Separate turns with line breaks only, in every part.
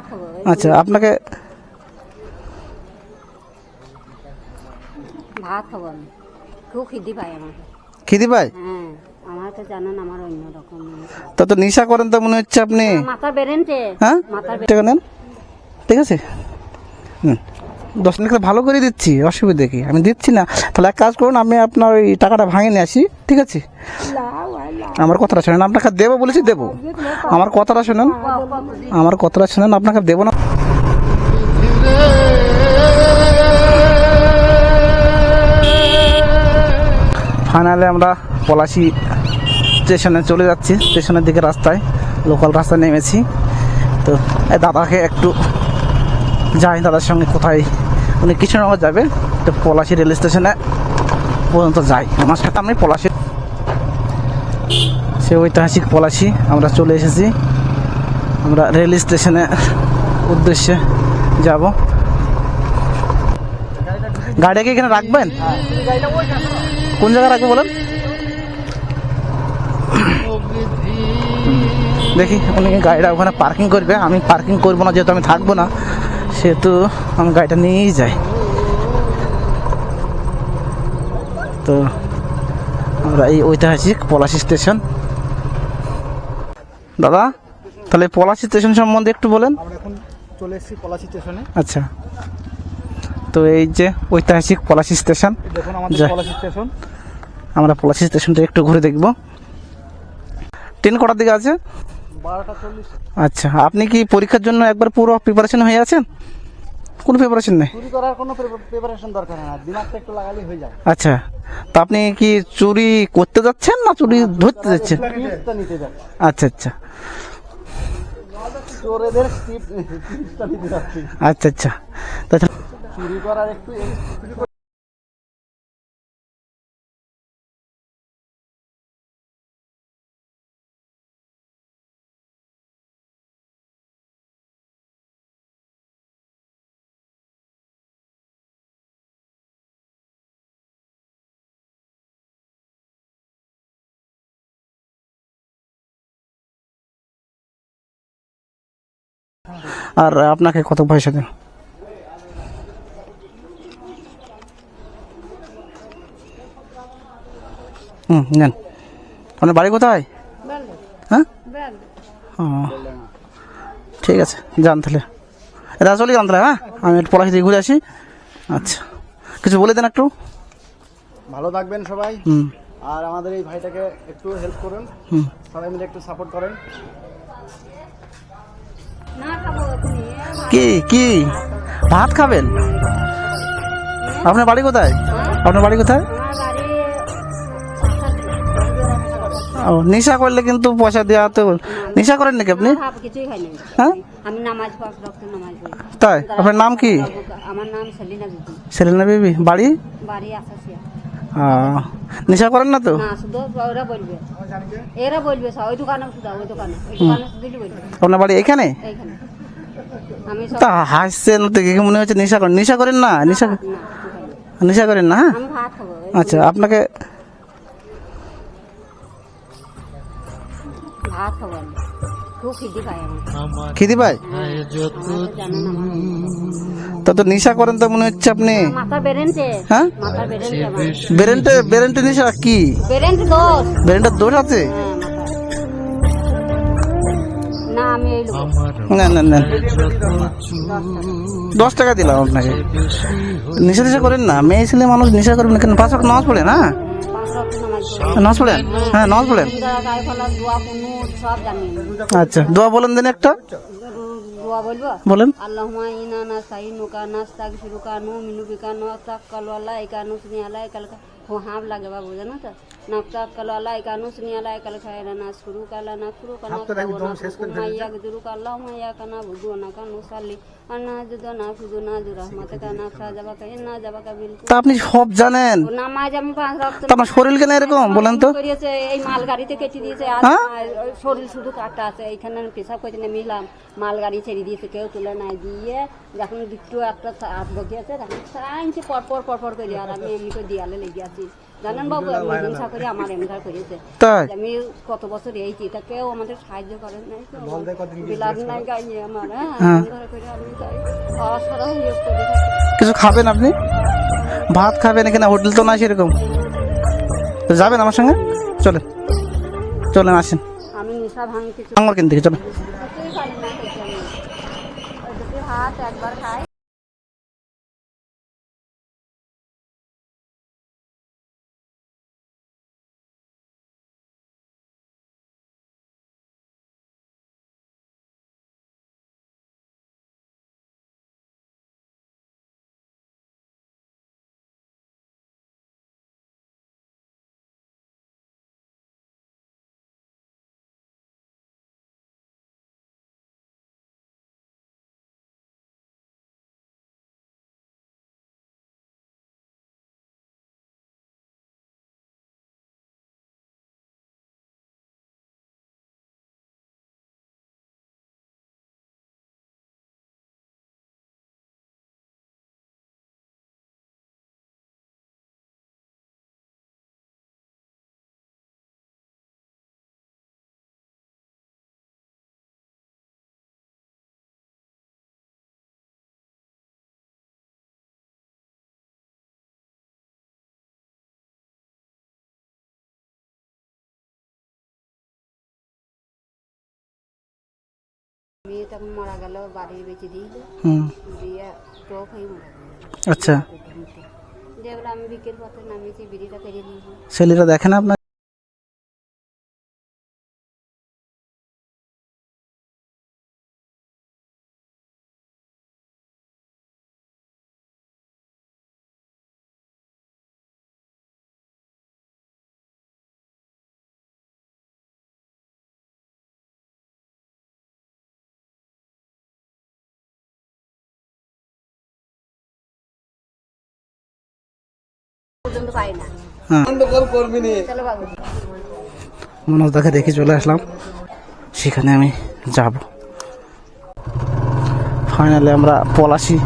খাব
আচ্ছা আপনাকে
ভাত খাব আমি। খুব খিদি পাই আমার।
খিদি পায়?
হ্যাঁ আমার তো জানেন আমার অন্য রকম
তা তো নেশা করেন তো মনে হচ্ছে আপনি।
মাথা বেরেনছে
হ্যাঁ?
মাথা
টাকা নেন। ঠিক আছে? হুম। দশ মিনিট ভালো করে দিচ্ছি অসুবিধা কি? আমি দিচ্ছি না। তাহলে এক কাজ করুন আমি আপনার ওই টাকাটা ভাঙে নিয়ে আসি। ঠিক আছে? আমার কথাটা শোনেন, আপনাকে দেবো বলেছি, দেবো। আমার কথাটা শোনেন। আমার কথাটা শোনেন, আপনাকে দেবো না। ফাইনালে আমরা পলাশি স্টেশনে চলে যাচ্ছি, স্টেশনের দিকে রাস্তায় লোকাল রাস্তায় নেমেছি। তো দাদাকে একটু যাই দাদার সঙ্গে কোথায়, উনি কৃষ্ণনগর যাবে, তো পলাশি রেল স্টেশনে পর্যন্ত যাই। আমার সাথে আমি পলাশি সে ঐতিহাসিক পলাশি, আমরা চলে এসেছি। আমরা রেল স্টেশনে উদ্দেশ্যে যাব। গাড়িকে এখানে রাখবেন? কোন জায়গায় রাখব বলেন? দেখি, উনি গাড়িটা ওখানে পার্কিং করবে? আমি পার্কিং করব না, যেহেতু আমি থাকব না, সেহেতু আমি গাড়িটা নিয়েই যাই। তো আমরা এই ঐতিহাসিক পলাশি স্টেশন দাদা তাহলে পলাশি স্টেশন সম্বন্ধে একটু বলেন।
আমরা এখন চলে এসেছি পলাশি স্টেশনে।
আচ্ছা। তো এই যে ঐতিহাসিক পলাশি স্টেশন
দেখুন আমাদের পলাশি স্টেশন।
আমরা পলাশি স্টেশনটা একটু ঘুরে দেখব। ট্রেন কটার দিকে আছে?
বারোটা চল্লিশ।
আচ্ছা আপনি কি পরীক্ষার জন্য একবার পুরো প্রিপারেশন হয়ে আছেন? কোনো প্রিপারেশন নেই?
চুরি করার কোনো প্রিপারেশন দরকার না। দিমাগটা একটু লাগালেই হয়ে যায়।
আচ্ছা তো আপনি কি চুরি করতে যাচ্ছেন না চুরি ধরতে যাচ্ছেন? আচ্ছা আচ্ছা।
চোরেদের
আচ্ছা আচ্ছা। তাছাড়া
চুরি করার একটু
আর আপনাকে কত পয়সা দেন হুম নেন। আপনার বাড়ি কোথায়? হ্যাঁ? ও ঠিক আছে যান তাহলে। এটা চলে যান তাহলে হ্যাঁ? আমি একটু পড়াশি থেকে ঘুরে আসি। আচ্ছা কিছু বলে দেন একটু।
ভালো থাকবেন সবাই।
হুম।
আর আমাদের এই ভাইটাকে একটু হেল্প করুন।
হুম।
সবাই মিলে একটু সাপোর্ট করেন।
কি কি? ভাত খাবেন? আপনার বাড়ি কোথায়? আপনার বাড়ি কোথায়? ও নেশা করলে কিন্তু পয়সা দেওয়া তো নেশা করেন নাকি আপনি? হ্যাঁ? তাই? আপনার নাম কি?
আমার নাম সেলিনা বিবি।
সেলেনা বেবি। বাড়ি?
বাড়ি আসাসিয়া
নেশা করেন না তো?
না শুধু ওরা বলবে। এরা বলবে সব ওই দোকানে শুধু ওই দোকানে। ওই দোকানে শুধু বলবে।
আপনার বাড়ি এখানে?
আমি
তা হাসছেন তো দেখে মনে হচ্ছে নেশা করেন। নেশা করেন না? নেশা। নেশা করেন না হ্যাঁ? আচ্ছা আপনাকে
খিদি পাই
খিদি পায়?
আমার। তো।
তা নেশা করেন তো মনে হচ্ছে আপনি?
মাথা বেরেনছে
হ্যাঁ? বেরেন্টে বেরেন্টে নেশা কি?
বেরেন্ট দোষ।
বেরেন্টের দোষ আছে?
হ্যাঁ না
না না দশ টাকা দিলাম আপনাকে। নেশা টেশা করেন না। মেয়ে ছেলে মানুষ নেশা করবেন কেন? পাঁচ ওয়াক্ত নামাজ পড়ে না?
পাঁচ নামাজ
পড়েন? হ্যাঁ নামাজ পড়েন। আচ্ছা দোয়া বলেন দিন একটা।
দোয়া বলব?
বলেন।
আল্লাহুম্মা ইন্না নাস্তাইনুকা নাস্তাগফিরুকা নুমিনুবিকা নাতাক্কালু আলাইকা নুসনি আলাইকাল হো হাম লাগে বাবু জানো তো? নাতাক্কালু আলাইকা নুসনি আলাইকাল খায়রা নাসকুরুকা লা নাকফুরুকা নাকফুরুকা ইয়াগদিরুকা আল্লাহুম্মা ইয়াকা নাবুদু ওয়া নাকা নুসাল্লি আন্না জুদু নাফুদু নাজু রাহমাতাকা নাফসা না ইন্না জাবাকা বিল
তা আপনি সব জানেন?
নামাজ আমি পাঁচ রক্ত
তা আপনার শরীর কেন এরকম? বলেন তো।
করিয়েছে এই মাল গাড়িতে কেটে দিয়েছে আর? শরীর শুধু কাটা আছে এইখানে পেশাব করতে নেমিলাম মাল গাড়ি ছেড়ে দিয়েছে কেউ তুলে নাই দিয়ে। যখন দুটো একটা হাত বসিয়েছে তখন সাইনছে পরপর পরপর করে আর আমি এমনি করে দেয়ালে লেগে আছি। জানেন বাবু আমি হিংসা করে আমার করেছে।
তাই?
আমি কত বছর এইছি তা কেউ আমাদের সাহায্য করেন নাই তো। নাই গাইয়ে আমার হ্যাঁ
হ্যাঁ।
করে আমি যাই। অসারা করে
কিছু খাবেন আপনি? ভাত খাবেন এখানে হোটেল তো নাই সেরকম। যাবেন আমার সঙ্গে? চলেন। চলেন আসেন।
আমি নেশা ভাঙ কিছু।
চলেন।
না ভাত একবার খাই। মেয়ে তখন মারা গেল বাড়ি বেঁচে দিল দিয়ে টক হয়ে মারা গেল।
আচ্ছা।
আমি বিকেল পথে নামিয়েছি বিড়িটা নিয়েছি
ছেলেরা দেখেন আপনার
পর্যন্ত পাই না।
হ্যাঁ। দেখে চলে আসলাম। সেখানে আমি যাব। ফাইনালি আমরা পলাশি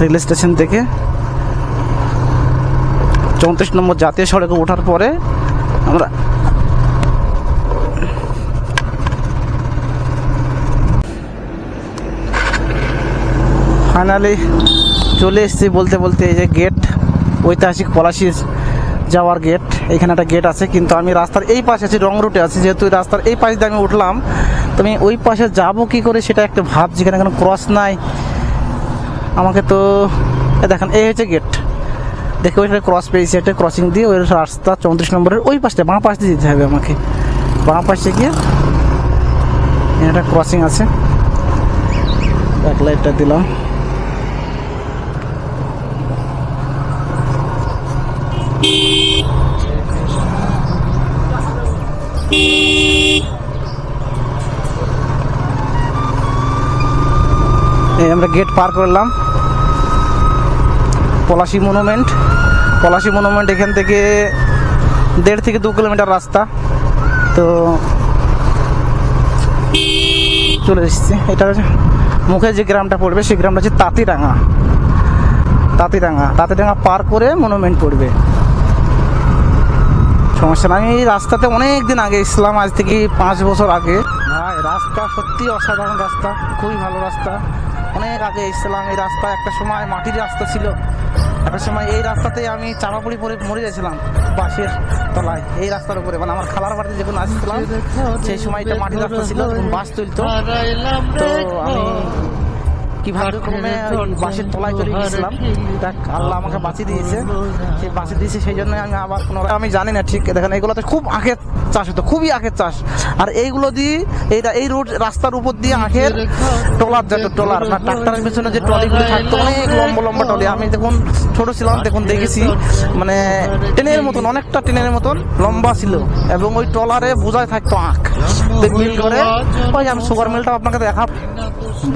রেল স্টেশন থেকে চৌত্রিশ নম্বর জাতীয় সড়কে ওঠার পরে আমরা ফাইনালি চলে এসেছি বলতে বলতে এই যে গেট ঐতিহাসিক পলাশি যাওয়ার গেট এখানে একটা গেট আছে, কিন্তু আমি রাস্তার এই পাশে আছি, রং রুটে আছি, যেহেতু রাস্তার এই পাশ দিয়ে আমি উঠলাম, তো আমি ওই পাশে যাব কি করে সেটা একটা ভাব, যেখানে কোনো ক্রস নাই। আমাকে তো দেখেন, এই হচ্ছে গেট দেখে ওইটা ক্রস পেয়েছি একটা ক্রসিং দিয়ে, ওই রাস্তা চৌত্রিশ নম্বরের ওই পাশটা, বাঁ পাশ দিয়ে যেতে হবে আমাকে। বাঁ পাশে গিয়ে একটা ক্রসিং আছে। এক লাইটটা দিলাম। আমরা গেট পার করলাম। পলাশি মনুমেন্ট পলাশি মনুমেন্ট এখান থেকে দেড় থেকে দু কিলোমিটার রাস্তা। তো চলে এসেছি। এটা মুখে যে গ্রামটা পড়বে, সেই গ্রামটা হচ্ছে তাঁতিরাঙা তাঁতিরাঙা তাঁতিরাঙা পার করে মনুমেন্ট পড়বে। সমস্যা আমি এই রাস্তাতে অনেক দিন আগে ইসলাম আজ থেকে পাঁচ বছর আগে। ভাই, রাস্তা সত্যি অসাধারণ রাস্তা, খুবই ভালো রাস্তা। অনেক আগে ইসলাম এই রাস্তা একটা সময় মাটির রাস্তা ছিল। একটা সময় এই রাস্তাতে আমি চাপাপুরি পরে মরে গেছিলাম বাসের তলায়, এই রাস্তার উপরে। মানে আমার খালার বাড়িতে যখন আসছিলাম, সেই সময় এটা মাটির রাস্তা ছিল বাস তুলতো। তো আমি কি ভাগ্যক্রমে বাসের তলায় চলে গেছিলাম দেখ আল্লাহ আমাকে বাঁচিয়ে দিয়েছে। সেই বাঁচিয়ে দিয়েছে সেই জন্য আমি আবার পুনরায় আমি জানি না ঠিক দেখেন এগুলোতে খুব আখের চাষ হতো খুবই আখের চাষ। আর এইগুলো দিয়ে এইটা এই রোড রাস্তার উপর দিয়ে আখের ট্রলার যেত ট্রলার। আর ট্রাক্টরের পেছনে যে ট্রলিগুলো থাকতো অনেক লম্বা লম্বা ট্রলি। আমি দেখুন ছোট ছিলাম দেখুন দেখেছি মানে ট্রেনের মতন অনেকটা ট্রেনের মতন লম্বা ছিল। এবং ওই ট্রলারে বোঝায় থাকতো আখ। মিল করে ওই আমি সুগার মিলটা আপনাকে দেখা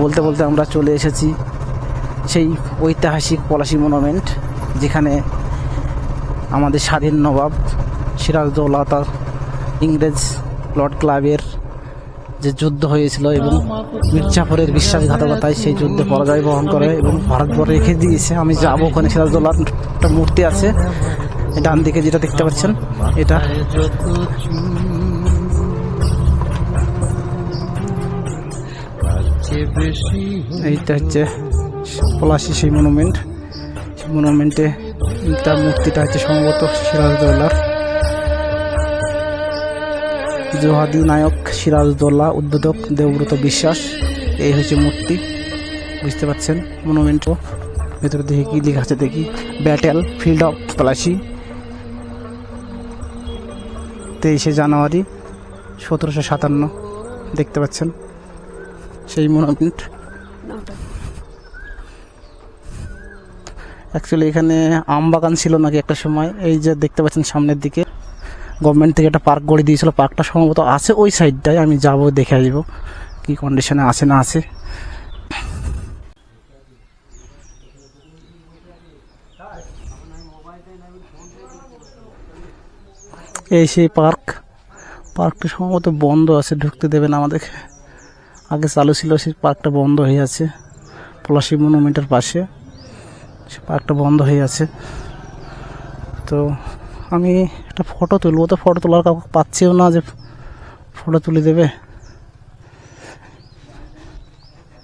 বলতে বলতে আমরা চলে এসেছি। সেই ঐতিহাসিক পলাশি মনুমেন্ট, যেখানে আমাদের স্বাধীন নবাব সিরাজদৌল্লা তার ইংরেজ লর্ড ক্লাবের যে যুদ্ধ হয়েছিল এবং মির্জাফরের বিশ্বাসঘাতকতায় সেই যুদ্ধে পরাজয় বহন করে এবং ভারতবর্ষে রেখে দিয়েছে। আমি যাব ওখানে সিরাজদৌল্লার একটা মূর্তি আছে। ডান দিকে যেটা দেখতে পাচ্ছেন, এটা এইটা হচ্ছে পলাশি সেই মনুমেন্ট সেই মনুমেন্টে তার মূর্তিটা হচ্ছে সম্ভবত সিরাজদৌল্লার জোহাদি নায়ক সিরাজদৌল্লা উদ্বোধক দেবব্রত বিশ্বাস, এই হচ্ছে মূর্তি। বুঝতে পারছেন? মনুমেন্টও ভেতরে দেখি কি লেখা আছে দেখি। ব্যাটেল ফিল্ড অফ পলাশি তেইশে জানুয়ারি সতেরোশো সাতান্ন। দেখতে পাচ্ছেন? সেই মনুমেন্ট অ্যাকচুয়ালি এখানে আম বাগান ছিল নাকি একটা সময়। এই যে দেখতে পাচ্ছেন সামনের দিকে। গভর্নমেন্ট থেকে একটা পার্ক গড়ে দিয়েছিল। পার্কটা সম্ভবত আছে ওই সাইডটায় আমি যাব দেখে আসব কি কন্ডিশনে আছে না আছে। এই সেই পার্ক পার্কটা সম্ভবত বন্ধ আছে। ঢুকতে দেবে না আমাদেরকে। আগে চালু ছিল, সেই পার্কটা বন্ধ হয়ে আছে। পলাশি মনুমেন্টের পাশে। সে পার্কটা বন্ধ হয়ে আছে। তো আমি একটা ফটো তুলবো। তো ফটো তোলার কাউকে পাচ্ছিও না যে ফটো তুলে দেবে।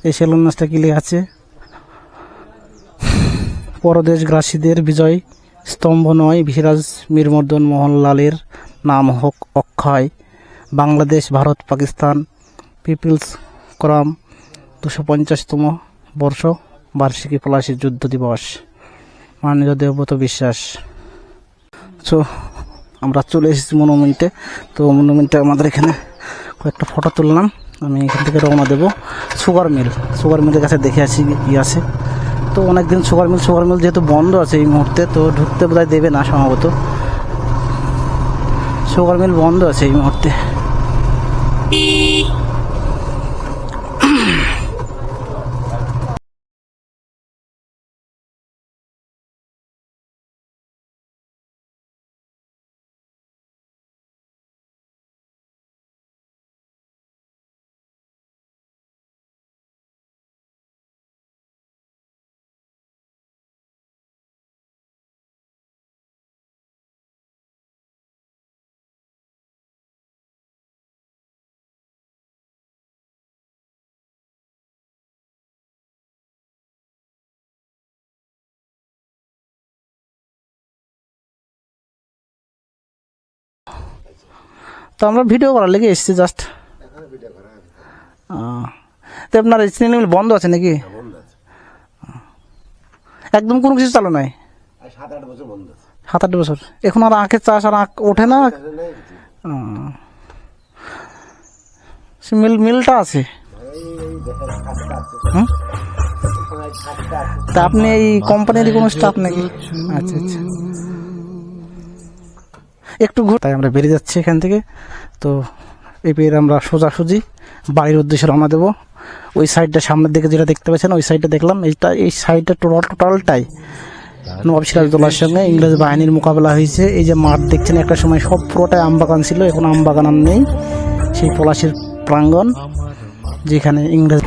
এই সেলুন নাচটা কি লেখা আছে। পরদেশগ্রাসীদের বিজয় স্তম্ভ নয়। বিরাজ মীরমর্দন মোহনলালের নাম হোক অক্ষয়। বাংলাদেশ, ভারত, পাকিস্তান, পিপলস ক্রাম দুশো পঞ্চাশতম বর্ষ বার্ষিকী পলাশী যুদ্ধ দিবস। মাননীয় দেবব্রত বিশ্বাস। সো আমরা চলে এসেছি মনুমেন্টে। তো মনুমেন্টে আমাদের এখানে কয়েকটা ফটো তুললাম। আমি এখান থেকে রওনা দেবো। Sugar mill. সুগার মিলের কাছে দেখে আসি কি আছে। তো অনেকদিন সুগার মিল সুগার মিল যেহেতু বন্ধ আছে এই মুহূর্তে, তো ঢুকতে বোধহয় দেবে না সম্ভবত। সুগার মিল বন্ধ আছে এই মুহূর্তে। আমরা ভিডিও করার লেগে এসেছি জাস্ট তো আপনার স্ক্রিন বন্ধ আছে নাকি? একদম কোনো কিছু চালু নাই?
সাত আট বছর
এখন আর আঁখের চাষ আর আঁখ ওঠে না? সে মিল মিলটা আছে। হুম? তা আপনি এই কোম্পানির কোনো স্টাফ নাকি? আচ্ছা আচ্ছা। একটু ঘুর তাই আমরা বেরিয়ে যাচ্ছি এখান থেকে। তো এবার আমরা সোজাসুজি বাড়ির উদ্দেশ্যে রওনা দেবো। ওই সাইডটা সামনের দিকে যেটা দেখতে পাচ্ছেন, ওই সাইডটা দেখলাম। এইটা এই সাইডটা টোটাল টোটালটাই নবাব সিরাজদৌল্লার সঙ্গে ইংরেজ বাহিনীর মোকাবেলা হয়েছে। এই যে মাঠ দেখছেন, একটা সময় সব পুরোটাই আম বাগান ছিল, এখন আম বাগান আর নেই। সেই পলাশির প্রাঙ্গণ, যেখানে ইংরেজ